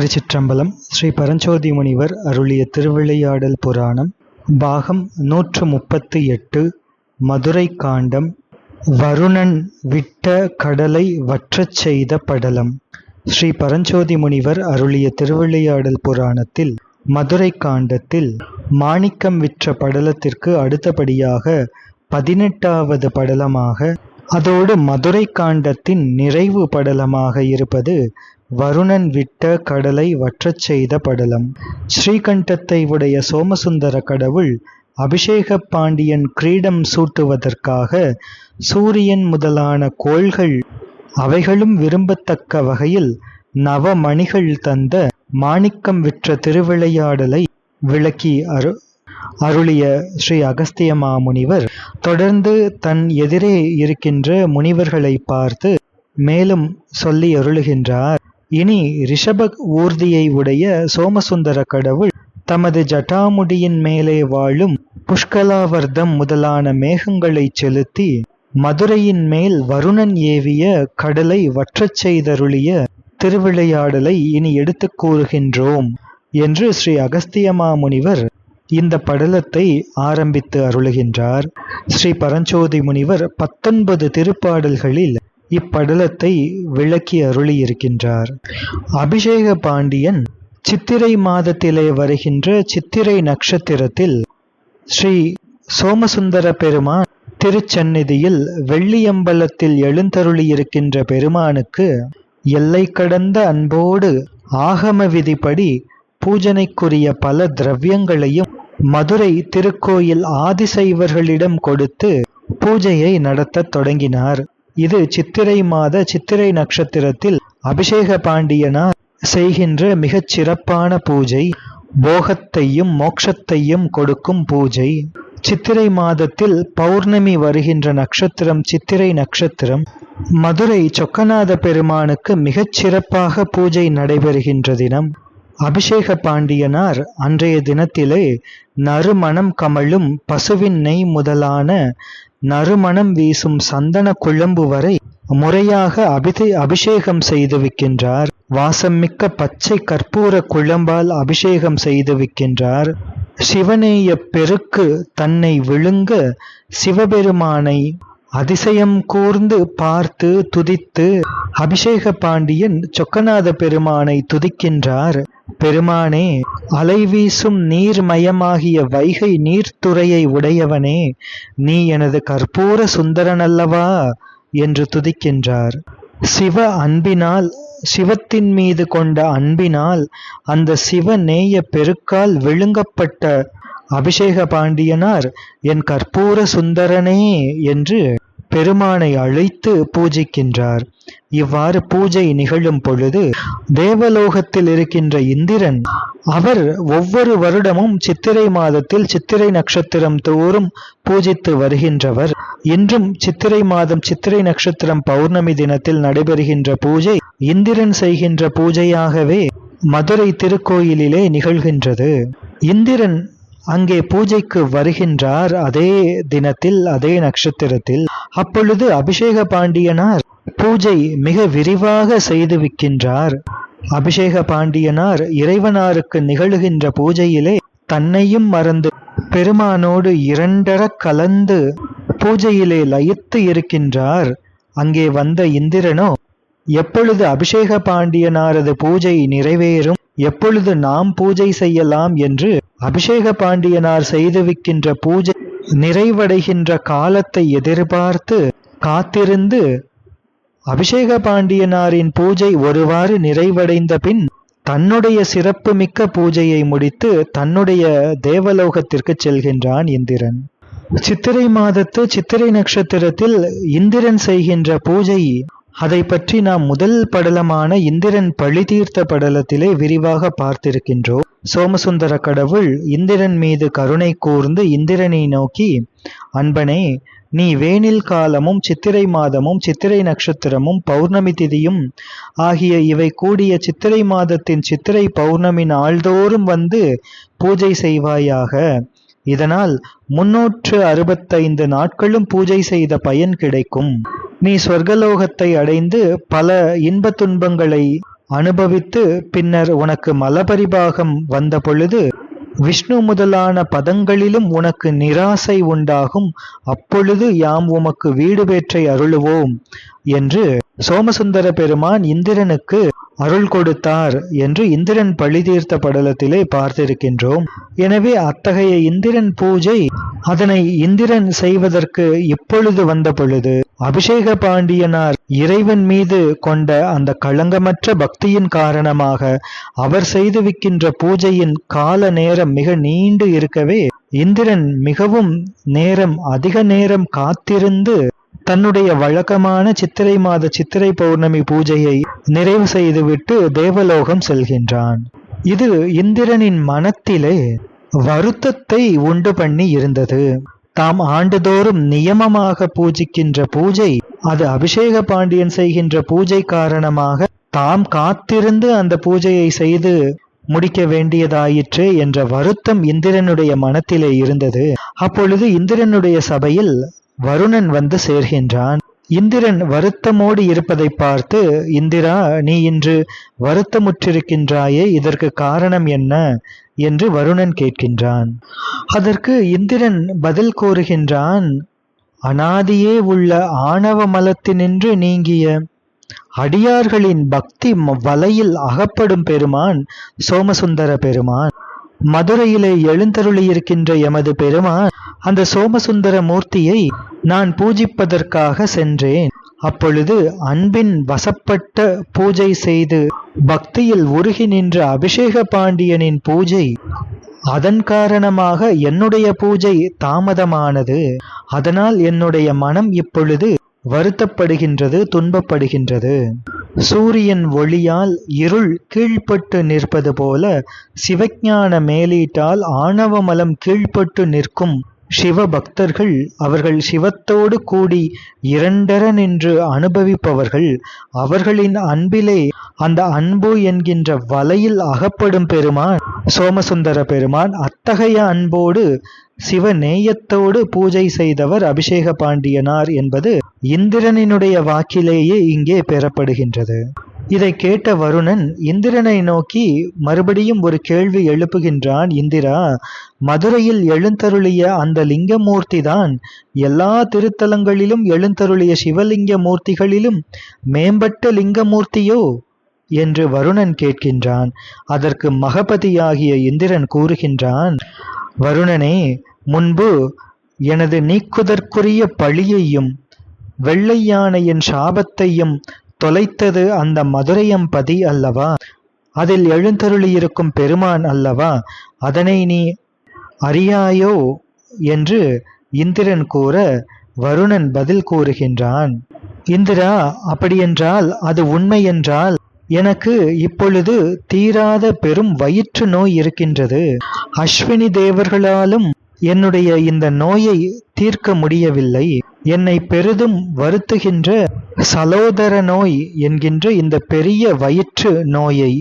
திருச்சிற்றம்பலம் ஸ்ரீ பரஞ்சோதி முனிவர் அருளிய திருவிளையாடல் புராணம் பாகம் நூற்று முப்பத்தி எட்டு மதுரை காண்டம் வருணன் விட்ட கடலை வற்றச் செய்த படலம். ஸ்ரீ பரஞ்சோதி முனிவர் அருளிய திருவிளையாடல் புராணத்தில் மதுரை காண்டத்தில் மாணிக்கம் விற்ற படலத்திற்கு அடுத்தபடியாக பதினெட்டாவது படலமாக அதோடு மதுரை காண்டத்தின் நிறைவு படலமாக இருப்பது வருணன் விட்ட கடலை வற்றச் செய்த படலம். ஸ்ரீகண்டத்தை உடைய சோமசுந்தர கடவுள் அபிஷேக பாண்டியன் கிரீடம் சூட்டுவதற்காக சூரியன் முதலான கோள்கள் அவைகளும் விரும்பத்தக்க வகையில் நவமணிகள் தந்த மாணிக்கம் விற்ற திருவிளையாடலை விளக்கி அரு அருளிய ஸ்ரீ அகஸ்திய மாமுனிவர் தொடர்ந்து தன் எதிரே இருக்கின்ற முனிவர்களை பார்த்து மேலும் சொல்லி அருளுகின்றார். இனி ரிஷப ஊர்தியை உடைய சோமசுந்தர கடவுள் தமது ஜட்டாமுடியின் மேலே வாழும் புஷ்கலாவர்தம் முதலான மேகங்களை செலுத்தி மதுரையின் மேல் வருணன் ஏவிய கடலை வற்றச் செய்தருளிய திருவிளையாடலை இனி எடுத்துக் கூறுகின்றோம் என்று ஸ்ரீ அகஸ்தியமா முனிவர் இந்த படலத்தை ஆரம்பித்து அருளுகின்றார். ஸ்ரீ பரஞ்சோதி முனிவர் பத்தொன்பது திருப்பாடல்களில் இப்படலத்தை விளக்கி அருளியிருக்கின்றார். அபிஷேக பாண்டியன் சித்திரை மாதத்திலே வருகின்ற சித்திரை நட்சத்திரத்தில் ஸ்ரீ சோமசுந்தர பெருமான் திருச்சந்நிதியில் வெள்ளியம்பலத்தில் எழுந்தருளியிருக்கின்ற பெருமானுக்கு எல்லை கடந்த அன்போடு ஆகம விதிப்படி பூஜனைக்குரிய பல திரவியங்களையும் மதுரை திருக்கோயில் ஆதிசைவர்களிடம் கொடுத்து பூஜையை நடத்தத் தொடங்கினார். இது சித்திரை மாத சித்திரை நட்சத்திரத்தில் அபிஷேக பாண்டியனார் செய்கின்ற மிகச் சிறப்பான பூஜை. போகத்தையும் மோட்சத்தையும் கொடுக்கும் பூஜை. சித்திரை மாதத்தில் பௌர்ணமி வருகின்ற நட்சத்திரம் சித்திரை நட்சத்திரம். மதுரை சொக்கநாத பெருமானுக்கு மிகச் சிறப்பாக பூஜை நடைபெறுகின்ற தினம். அபிஷேக பாண்டியனார் அன்றைய தினத்திலே நறுமணம் கமழும் பசுவின் நெய் முதலான நறுமணம் வீசும் சந்தன குழம்பு வரை முறையாக அபிதை அபிஷேகம் செய்து விக்கின்றார் வாசம்மிக்க பச்சை கற்பூர குழம்பால் அபிஷேகம் செய்து விக்கின்றார் சிவனேய பெருக்கு தன்னை விழுங்க சிவபெருமானை அதிசயம் கூர்ந்து பார்த்து துதித்து அபிஷேக பாண்டியன் சொக்கநாத பெருமானை துதிக்கின்றார். பெருமானே அலைவீசும் நீர்மயமாகிய வைகை நீர்த்துறையை உடையவனே நீ எனது கற்பூர சுந்தரனல்லவா? என்று துதிக்கின்றார். சிவ அன்பினால் சிவத்தின் மீது கொண்ட அன்பினால் அந்த சிவ நேய பெருக்கால் விழுங்கப்பட்ட அபிஷேக பாண்டியனார் என் கற்பூர சுந்தரனே என்று பெருமானை அழைத்து பூஜிக்கின்றார். இவ்வாறு பூஜை நிகழும் பொழுது தேவலோகத்தில் இருக்கின்ற இந்திரன் அவர் ஒவ்வொரு வருடமும் சித்திரை மாதத்தில் சித்திரை நட்சத்திரம் தோறும் பூஜித்து வருகின்றவர். இன்றும் சித்திரை மாதம் சித்திரை நட்சத்திரம் பௌர்ணமி தினத்தில் நடைபெறுகின்ற பூஜை இந்திரன் செய்கின்ற பூஜையாகவே மதுரை திருக்கோயிலிலே நிகழ்கின்றது. இந்திரன் அங்கே பூஜைக்கு வருகின்றார் அதே தினத்தில் அதே நட்சத்திரத்தில். அப்பொழுது அபிஷேக பாண்டியனார் பூஜை மிக விரிவாக செய்து விக்கின்றார். அபிஷேக பாண்டியனார் இறைவனாருக்கு நிகழுகின்ற பூஜையிலே தன்னையும் மறந்து பெருமானோடு இரண்டர கலந்து பூஜையிலே லயித்து இருக்கின்றார். அங்கே வந்த இந்திரனோ எப்பொழுது அபிஷேக பாண்டியனாரது பூஜை நிறைவேறும் எப்பொழுது நாம் பூஜை செய்யலாம்? என்று அபிஷேக பாண்டியனார் செய்துவிக்கின்ற பூஜை நிறைவடைகின்ற காலத்தை எதிர்பார்த்து காத்திருந்து அபிஷேக பாண்டியனாரின் பூஜை ஒருவாறு நிறைவடைந்த பின் தன்னுடைய சிறப்பு மிக்க பூஜையை முடித்து தன்னுடைய தேவலோகத்திற்கு செல்கின்றான் இந்திரன். சித்திரை மாதத்து சித்திரை நட்சத்திரத்தில் இந்திரன் செய்கின்ற பூஜை அதை பற்றி நாம் முதல் படலமான இந்திரன் பழி தீர்த்த படலத்திலே விரிவாக பார்த்திருக்கின்றோம். சோமசுந்தர கடவுள் இந்திரன் மீது கருணை கூர்ந்து இந்திரனை நோக்கி அன்பனே நீ வேனில் காலமும் சித்திரை மாதமும் சித்திரை நட்சத்திரமும் பௌர்ணமி திதியும் ஆகிய இவை கூடிய சித்திரை மாதத்தின் சித்திரை பௌர்ணமி நாள்தோறும் வந்து பூஜை செய்வாயாக. இதனால் முன்னூற்று அறுபத்தைந்து நாட்களும் பூஜை செய்த பயன் கிடைக்கும். நீ சொர்க்கலோகத்தை அடைந்து பல இன்ப துன்பங்களை அனுபவித்து பின்னர் உனக்கு மலபரிபாகம் வந்த பொழுது விஷ்ணு முதலான பதங்களிலும் உனக்கு நிராசை உண்டாகும். அப்பொழுது யாம் உமக்கு வீடு பேற்றை அருளுவோம் என்று சோமசுந்தர பெருமான் இந்திரனுக்கு அருள் கொடுத்தார் என்று இந்திரன் பழிதீர்த்த படலத்திலே பார்த்திருக்கின்றோம். எனவே அத்தகைய இந்திரன் பூஜை அதனை இந்திரன் செய்வதற்கு இப்பொழுது வந்த பொழுது அபிஷேக பாண்டியனார் இறைவன் மீது கொண்ட அந்த களங்கமற்ற பக்தியின் காரணமாக அவர் செய்துவிக்கின்ற பூஜையின் கால நேரம் மிக நீண்டு இருக்கவே இந்திரன் மிகவும் நேரம் அதிக நேரம் காத்திருந்து தன்னுடைய வழக்கமான சித்திரை மாத சித்திரை பௌர்ணமி பூஜையை நிறைவு செய்துவிட்டு தேவலோகம் செல்கின்றான். இது இந்திரனின் மனத்திலே வருத்தத்தை உண்டு பண்ணி இருந்தது. தாம் ஆண்டுதோறும் நியமமாக பூஜிக்கின்ற பூஜை அது அபிஷேக பாண்டியன் செய்கின்ற பூஜை காரணமாக தாம் காத்திருந்து அந்த பூஜையை செய்து முடிக்க வேண்டியதாயிற்று என்ற வருத்தம் இந்திரனுடைய மனத்திலே இருந்தது. அப்பொழுது இந்திரனுடைய சபையில் வருணன் வந்து சேர்கின்றான். இந்திரன் வருத்தமோடு இருப்பதை பார்த்து இந்திரா நீ இன்று வருத்தமுற்றிருக்கின்றாயே இதற்கு காரணம் என்ன? என்று வருணன் கேட்கின்றான். அதற்கு இந்திரன் பதில் கூறுகின்றான் அனாதியே உள்ள ஆணவ மலத்தினின்று நீங்கிய அடியார்களின் பக்தி வலையில் அகப்படும் பெருமான் சோமசுந்தர பெருமான். மதுரையிலே எழுந்தருளியிருக்கின்ற எமது பெருமான் அந்த சோமசுந்தர மூர்த்தியை நான் பூஜிப்பதற்காக சென்றேன். அப்பொழுது அன்பின் வசப்பட்ட பூஜை செய்து பக்தியில் உருகி நின்ற அபிஷேக பாண்டியனின் பூஜை அதன் காரணமாக என்னுடைய பூஜை தாமதமானது. அதனால் என்னுடைய மனம் இப்பொழுது வருத்தப்படுகின்றது துன்பப்படுகின்றது. சூரியன் ஒளியால் இருள் கீழ்ப்பட்டு நிற்பது போல சிவஞான மேலீட்டால் ஆணவமலம் கீழ்ப்பட்டு நிற்கும். சிவ பக்தர்கள் அவர்கள் சிவத்தோடு கூடி இரண்டர நின்று அனுபவிப்பவர்கள் அவர்களின் அன்பிலே அந்த அன்பு என்கின்ற வலையில் அகப்படும் பெருமான் சோமசுந்தர பெருமான் அத்தகைய அன்போடு சிவ நேயத்தோடு பூஜை செய்தவர் அபிஷேக பாண்டியனார் என்பது இந்திரனினுடைய வாக்கிலேயே இங்கே பெறப்படுகின்றது. இதை கேட்ட வருணன் இந்திரனை நோக்கி மறுபடியும் ஒரு கேள்வி எழுப்புகின்றான் இந்திரா. மதுரையில் எழுந்தருளிய அந்த லிங்கமூர்த்தி தான் எல்லா திருத்தலங்களிலும் எழுந்தருளிய சிவலிங்க மூர்த்திகளிலும் மேம்பட்ட லிங்கமூர்த்தியோ என்று வருணன் கேட்கின்றான். அதற்கு மகபதியாகிய இந்திரன் கூறுகின்றான் வருணனே முன்பு எனது நீக்குதற்குரிய பழியையும் வெள்ளை யானையின் சாபத்தையும் தொலைத்தது அந்த மதுரையம்பதி அல்லவா? அதில் எழுந்தருளியிருக்கும் பெருமான் அல்லவா? அதனை நீ அறியாயோ? என்று இந்திரன் கூற வருணன் பதில் கூறுகின்றான். இந்திரா அப்படியென்றால் அது உண்மை என்றால் எனக்கு இப்பொழுது தீராத பெரும் வயிற்று நோய் இருக்கின்றது. அஸ்வினி தேவர்களாலும் என்னுடைய இந்த நோயை தீர்க்க முடியவில்லை. என்னை பெரிதும் வருத்துகின்ற சலோதர நோய் என்கின்ற இந்த பெரிய வயிற்று நோயை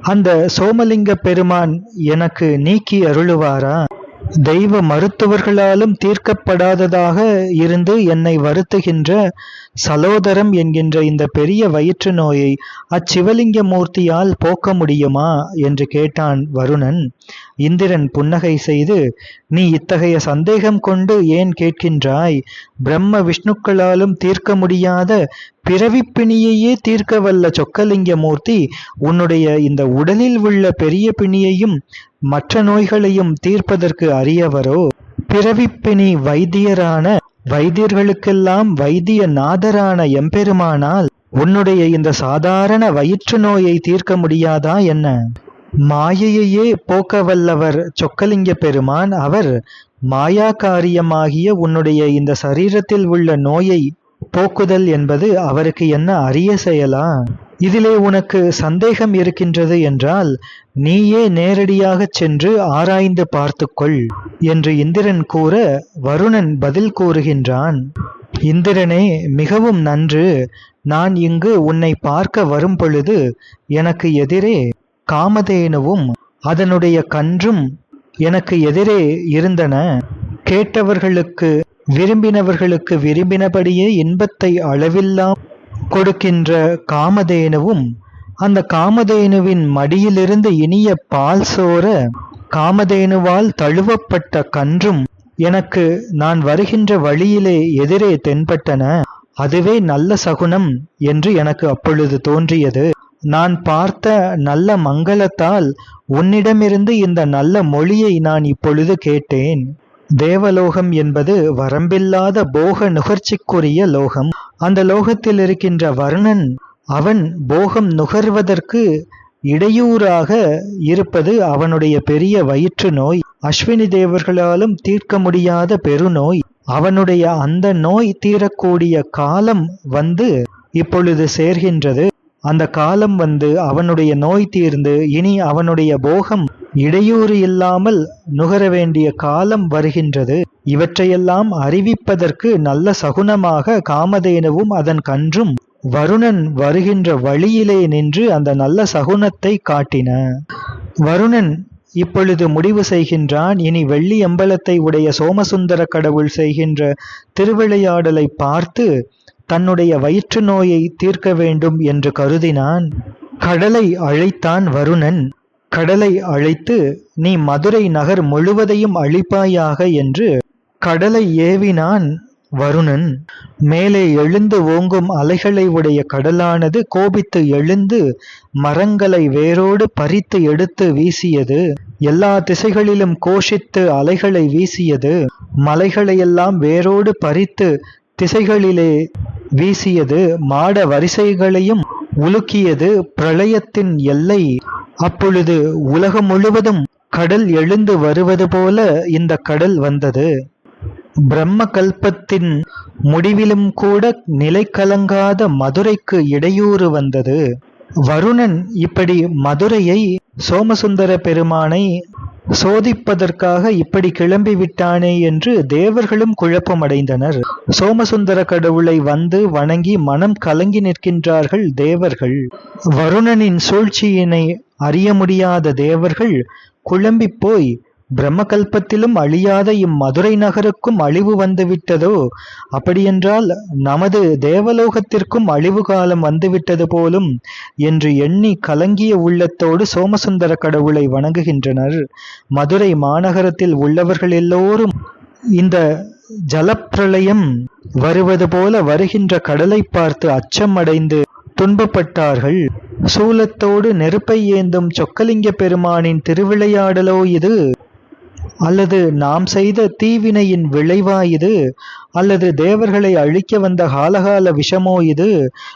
அந்த சோமலிங்க பெருமான் எனக்கு நீக்கி அருளுவாரா? தெய்வ மருத்துவர்களாலும் தீர்க்கப்படாததாக இருந்து என்னை வருத்துகின்ற சலோதரம் என்கின்ற இந்த பெரிய வயிற்று நோயை அச்சிவலிங்க மூர்த்தியால் போக்க முடியுமா? என்று கேட்டான் வருணன். இந்திரன் புன்னகை செய்து நீ இத்தகைய சந்தேகம் கொண்டு ஏன் கேட்கின்றாய்? பிரம்ம விஷ்ணுக்களாலும் தீர்க்க முடியாத பிறவிப்பிணியையே தீர்க்க வல்ல சொக்கலிங்க மூர்த்தி உன்னுடைய இந்த உடலில் உள்ள பெரிய பிணியையும் மற்ற நோய்களையும் தீர்ப்பதற்கு அறியவரோ? பிறவிப்பிணி வைத்தியரான வைத்தியர்களுக்கெல்லாம் வைத்திய நாதரான எம்பெருமானால் உன்னுடைய இந்த சாதாரண வயிற்று நோயை தீர்க்க முடியாதா என்ன? மாயையே போக்க வல்லவர் சொக்கலிங்க பெருமான் அவர் மாயாக்காரியமாகிய உன்னுடைய இந்த சரீரத்தில் உள்ள நோயை போக்குதல் என்பது அவருக்கு என்ன அரிய செயலா? இதிலே உனக்கு சந்தேகம் இருக்கின்றது என்றால் நீயே நேரடியாகச் சென்று ஆராய்ந்து பார்த்துக்கொள் என்று இந்திரன் கூற வருணன் பதில் கூறுகின்றான். இந்திரனே மிகவும் நன்று. நான் இங்கு உன்னை பார்க்க வரும் பொழுது எனக்கு எதிரே காமதேனுவும் அதனுடைய கன்றும் எனக்கு எதிரே இருந்தன. கேட்டவர்களுக்கு விரும்பினவர்களுக்கு விரும்பினபடியே இன்பத்தை அளவில்லாம் கொடுக்கின்ற காமதேனுவும் அந்த காமதேனுவின் மடியிலிருந்து இனிய பால் சோர காமதேனுவால் தழுவப்பட்ட கன்றும் எனக்கு நான் வருகின்ற வழியிலே எதிரே தென்பட்டன. அதுவே நல்ல சகுனம் என்று எனக்கு அப்பொழுது தோன்றியது. நான் பார்த்த நல்ல மங்களத்தால் உன்னிடமிருந்து இந்த நல்ல மொழியை நான் இப்பொழுது கேட்டேன். தேவலோகம் என்பது வரம்பில்லாத போக நுகர்ச்சிக்குரிய லோகம். அந்த லோகத்தில் இருக்கின்ற வர்ணன் அவன் போகம் நுகர்வதற்கு இடையூறாக இருப்பது அவனுடைய பெரிய வயிற்று நோய். அஸ்வினி தேவர்களாலும் தீர்க்க முடியாத பெருநோய். அவனுடைய அந்த நோய் தீரக்கூடிய காலம் வந்து இப்பொழுது சேர்கின்றது. அந்த காலம் வந்து அவனுடைய நோய் தீர்ந்து இனி அவனுடைய போகம் இடையூறு இல்லாமல் நுகர வேண்டிய காலம் வருகின்றது. இவற்றையெல்லாம் அறிவிப்பதற்கு நல்ல சகுனமாக காமதேனுவும் அதன் கன்றும் வருணன் வருகின்ற வழியிலே நின்று அந்த நல்ல சகுனத்தை காட்டின. வருணன் இப்பொழுது முடிவு செய்கின்றான் இனி வெள்ளி அம்பலத்தை உடைய சோமசுந்தர கடவுள் செய்கின்ற திருவிளையாடலை பார்த்து தன்னுடைய வயிற்று நோயை தீர்க்க வேண்டும் என்று கருதினான். கடலை அழைத்தான் வருணன். கடலை அழைத்து நீ மதுரை நகர் முழுவதையும் அழிப்பாயாக என்று கடலை ஏவினான் வருணன். மேலே எழுந்து ஓங்கும் அலைகளை உடைய கடலானது கோபித்து எழுந்து மரங்களை வேரோடு பறித்து எடுத்து வீசியது. எல்லா திசைகளிலும் கோஷித்து அலைகளை வீசியது. மலைகளையெல்லாம் வேரோடு பறித்து திசைகளிலே வீசியது. மாட வரிசைகளையும் உலுக்கியது. பிரளயத்தின் எல்லை அப்பொழுது உலகம் முழுவதும் கடல் எழுந்து வருவது போல இந்த கடல் வந்தது. பிரம்ம கல்பத்தின் முடிவிலும் கூட நிலை கலங்காத மதுரைக்கு இடையூறு வந்தது. வருணன் இப்படி மதுரையை சோமசுந்தர பெருமானை சோதிப்பதற்காக இப்படி கிளம்பி விட்டானே என்று தேவர்களும் குழப்பமடைந்தனர். சோமசுந்தர கடவுளை வந்து வணங்கி மனம் கலங்கி நிற்கின்றார்கள் தேவர்கள். வருணனின் சூழ்ச்சியினை அறிய முடியாத தேவர்கள் குழம்பி போய் பிரம்மகல்பத்திலும் அழியாத இம்மதுரை நகருக்கும் அழிவு வந்துவிட்டதோ? அப்படியென்றால் நமது தேவலோகத்திற்கும் அழிவு காலம் வந்துவிட்டது போலும் என்று எண்ணி கலங்கிய உள்ளத்தோடு சோமசுந்தர கடவுளை வணங்குகின்றனர். மதுரை மாநகரத்தில் உள்ளவர்கள் எல்லோரும் இந்த ஜலப்பிரளயம் வருவது போல வருகின்ற கடலை பார்த்து அச்சம் அடைந்து துன்பப்பட்டார்கள். சூலத்தோடு நெருப்பை ஏந்தும் சொக்கலிங்க பெருமானின் திருவிளையாடலோ இது? அல்லது நாம் செய்த தீவினையின் விளைவா இது? அல்லது தேவர்களை அழிக்க வந்த காலகால விஷமோ இது?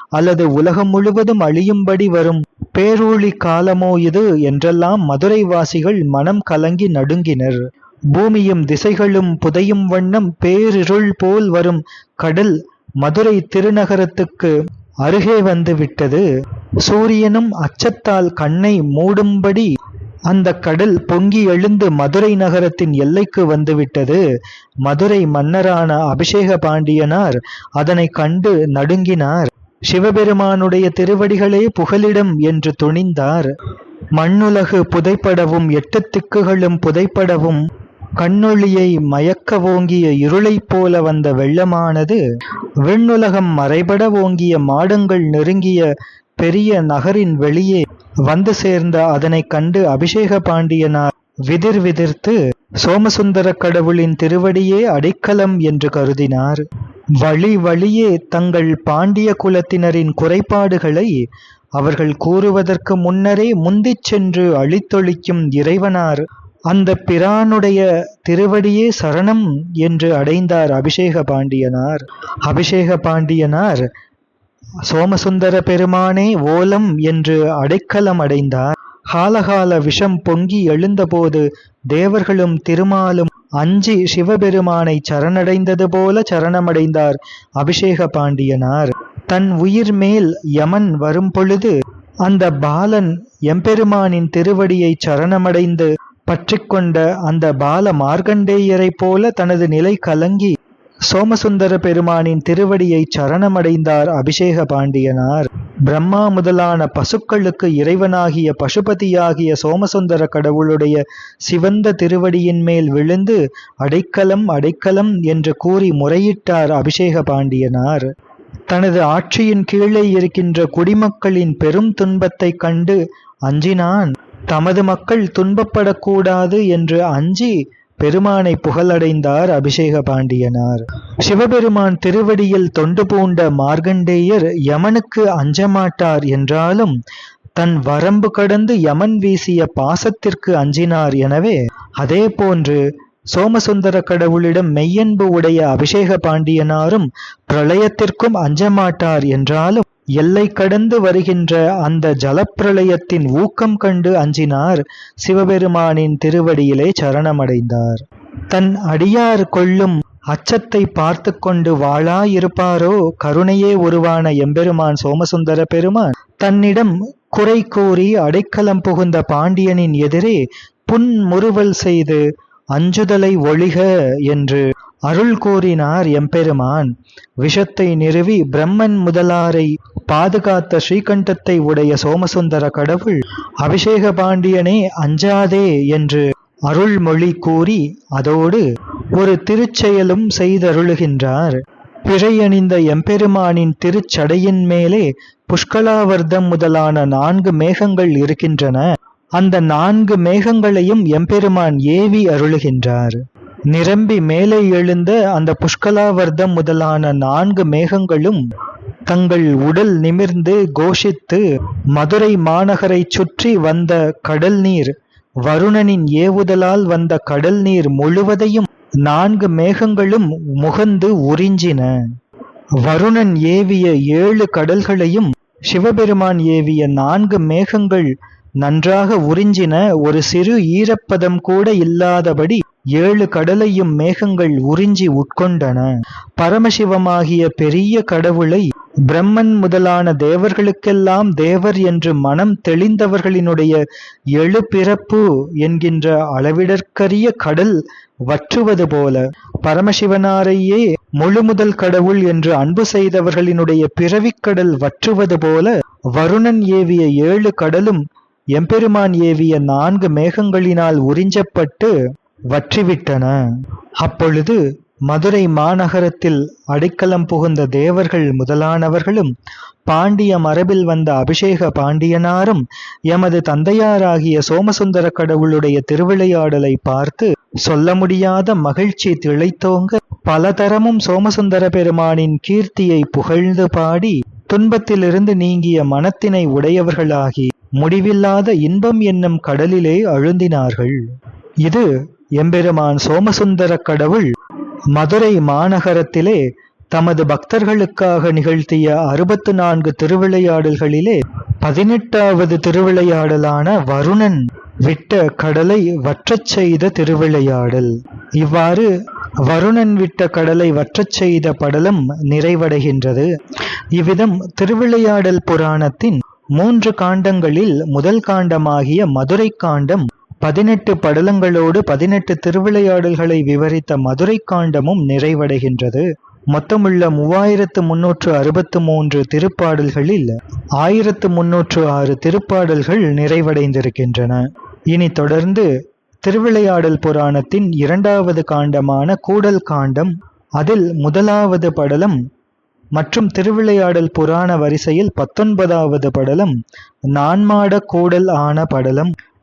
அல்லது உலகம் முழுவதும் அழியும்படி வரும் பேரூழி காலமோ இது? என்றெல்லாம் மதுரை வாசிகள் மனம் கலங்கி நடுங்கினர். பூமியும் திசைகளும் புதையும் வண்ணம் பேரிருள் போல் வரும் கடல் மதுரை திருநகரத்துக்கு அருகே வந்து விட்டது. சூரியனும் அச்சத்தால் கண்ணை மூடும்படி அந்த கடல் பொங்கி எழுந்து மதுரை நகரத்தின் எல்லைக்கு வந்துவிட்டது. மதுரை மன்னரான அபிஷேக பாண்டியனார் அதனை கண்டு நடுங்கினார். சிவபெருமானுடைய திருவடிகளே புகலிடம் என்று துணிந்தார். மண்ணுலகு புதைப்படவும் எட்டு திக்குகளும் புதைப்படவும் கண்ணொளியை மயக்க ஓங்கிய இருளைப் போல வந்த வெள்ளமானது விண்ணுலகம் மறைபட ஓங்கிய மாடங்கள் நெருங்கிய பெரிய நகரின் வெளியே வந்து சேர்ந்த அதனை கண்டு அபிஷேக பாண்டியனார் விதிர் விதிர்த்து சோமசுந்தர கடவுளின் திருவடியே அடைக்கலம் என்று கருதினார். வழி வழியே தங்கள் பாண்டிய குலத்தினரின் குறைபாடுகளை அவர்கள் கூறுவதற்கு முன்னரே முந்திச் சென்று அழித்தொழிக்கும் இறைவனார். அந்த பிரானுடைய திருவடியே சரணம் என்று அடைந்தார் அபிஷேக பாண்டியனார் அபிஷேக பாண்டியனார் சோமசுந்தர பெருமானே ஓலம் என்று அடைக்கலம் அடைந்தார். காலகால விஷம் பொங்கி எழுந்தபோது தேவர்களும் திருமாலும் அஞ்சி சிவபெருமானை சரணடைந்தது போல சரணமடைந்தார் அபிஷேக பாண்டியனார். தன் உயிர் மேல் யமன் வரும் பொழுது அந்த பாலன் எம்பெருமானின் திருவடியை சரணமடைந்து பற்றிக்கொண்ட அந்த பால மார்க்கண்டேயரைப் போல தனது நிலை கலங்கி சோமசுந்தர பெருமானின் திருவடியை சரணமடைந்தார் அபிஷேக பாண்டியனார். பிரம்மா முதலான பசுக்களுக்கு இறைவனாகிய பசுபதியாகிய சோமசுந்தர கடவுளுடைய சிவந்த திருவடியின் மேல் விழுந்து அடைக்கலம் அடைக்கலம் என்று கூறி முறையிட்டார் அபிஷேக பாண்டியனார். தனது ஆட்சியின் கீழே இருக்கின்ற குடிமக்களின் பெரும் துன்பத்தைக் கண்டு அஞ்சினான் தமது மக்கள் துன்பப்படக்கூடாது என்று அஞ்சி பெருமானை புகழடைந்தார் அபிஷேக பாண்டியனார். சிவபெருமான் திருவடியில் தொண்டு பூண்ட மார்கண்டேயர் யமனுக்கு அஞ்சமாட்டார் என்றாலும் தன் வரம்பு கடந்து யமன் வீசிய பாசத்திற்கு அஞ்சினார் எனவே அதே போன்று சோமசுந்தர கடவுளிடம் மெய்யன்பு உடைய அபிஷேக பாண்டியனாரும் பிரளயத்திற்கும் அஞ்சமாட்டார் என்றாலும் எல்லை கடந்து வருகின்ற அந்த ஜலப்பிரளயத்தின் ஊக்கம் கண்டு அஞ்சினார் சிவபெருமானின் திருவடியிலே சரணமடைந்தார். தன் அடியார் கொள்ளும் அச்சத்தை பார்த்து கொண்டு வாழாயிருப்பாரோ? கருணையே உருவான எம்பெருமான் சோமசுந்தர பெருமான் தன்னிடம் குறை கூறி அடைக்கலம் புகுந்த பாண்டியனின் எதிரே புன்முறுவல் செய்து அஞ்சுதலை ஒழிக என்று அருள் கூறினார் எம்பெருமான். விஷத்தை நிறுவி பிரம்மன் முதலாரை பாதுகாத்த ஸ்ரீகண்டத்தை உடைய சோமசுந்தர கடவுள் அபிஷேக பாண்டியனே அஞ்சாதே என்று அருள்மொழி கூறி அதோடு ஒரு திருச்செயலும் செய்தருளுகின்றார். பிழையணிந்த எம்பெருமானின் திருச்சடையின் மேலே புஷ்கலாவர்தம் முதலான நான்கு மேகங்கள் இருக்கின்றன. அந்த நான்கு மேகங்களையும் எம்பெருமான் ஏவி அருளுகின்றார். நிரம்பி மேலே எழுந்த அந்த புஷ்கலாவர்தம் முதலான நான்கு மேகங்களும் தங்கள் உடல் நிமிர்ந்து கோஷித்து மதுரை மாநகரைச் சுற்றி வந்த கடல் நீர் வருணனின் ஏவுதலால் வந்த கடல் நீர் முழுவதையும் நான்கு மேகங்களும் முகந்து உறிஞ்சின. வருணன் ஏவிய ஏழு கடல்களையும் சிவபெருமான் ஏவிய நான்கு மேகங்கள் நன்றாக உறிஞ்சின. ஒரு சிறு ஈரப்பதம் கூட இல்லாதபடி ஏழு கடலையும் மேகங்கள் உறிஞ்சி உட்கொண்டன. பரமசிவமாகிய பெரிய கடவுளை பிரம்மன் முதலான தேவர்களுக்கெல்லாம் தேவர் என்று மனம் தெளிந்தவர்களினுடைய எழு பிறப்பு என்கின்ற அளவிடற்கரிய கடல் வற்றுவது போல பரமசிவனாரையே முழு முதல் கடவுள் என்று அன்பு செய்தவர்களினுடைய பிறவிக்கடல் வற்றுவது போல வருணன் ஏவிய ஏழு கடலும் எம்பெருமான் ஏவிய நான்கு மேகங்களினால் உறிஞ்சப்பட்டு வற்றிவிட்டன. அப்பொழுது மதுரை மாநகரத்தில் அடைக்கலம் புகுந்த தேவர்கள் முதலானவர்களும் பாண்டிய மரபில் வந்த அபிஷேக பாண்டியனாரும் எமது தந்தையாராகிய சோமசுந்தர கடவுளுடைய திருவிளையாடலை பார்த்து சொல்ல முடியாத மகிழ்ச்சி திளைத்தோங்க. பலதரமும் சோமசுந்தர பெருமானின் கீர்த்தியை புகழ்ந்து பாடி துன்பத்திலிருந்து நீங்கிய மனத்தினை உடையவர்களாகி முடிவில்லாத இன்பம் என்னும் கடலிலே அழுந்தினார்கள். இது எம்பெருமான் சோமசுந்தர கடவுள் மதுரை மாநகரத்திலே தமது பக்தர்களுக்காக நிகழ்த்திய அறுபத்து நான்கு திருவிளையாடல்களிலே பதினெட்டாவது திருவிளையாடலான வருணன் விட்ட கடலை வற்றச் செய்த திருவிளையாடல். இவ்வாறு வருணன் விட்ட கடலை வற்றச் செய்த படலம் நிறைவடைகின்றது. இவ்விதம் திருவிளையாடல் புராணத்தின் மூன்று காண்டங்களில் முதல் காண்டமாகிய மதுரை காண்டம் பதினெட்டு படலங்களோடு பதினெட்டு திருவிளையாடல்களை விவரித்த மதுரை காண்டமும் நிறைவடைகின்றது. மொத்தமுள்ள மூவாயிரத்து முன்னூற்று அறுபத்து மூன்று திருப்பாடல்களில் ஆயிரத்து முன்னூற்று ஆறு திருப்பாடல்கள் நிறைவடைந்திருக்கின்றன. இனி தொடர்ந்து திருவிளையாடல் புராணத்தின் இரண்டாவது காண்டமான கூடல் காண்டம் அதில் முதலாவது படலம் மற்றும் திருவிளையாடல் புராண வரிசையில் பத்தொன்பதாவது படலம் நான்மாட கூடல் ஆன படலம்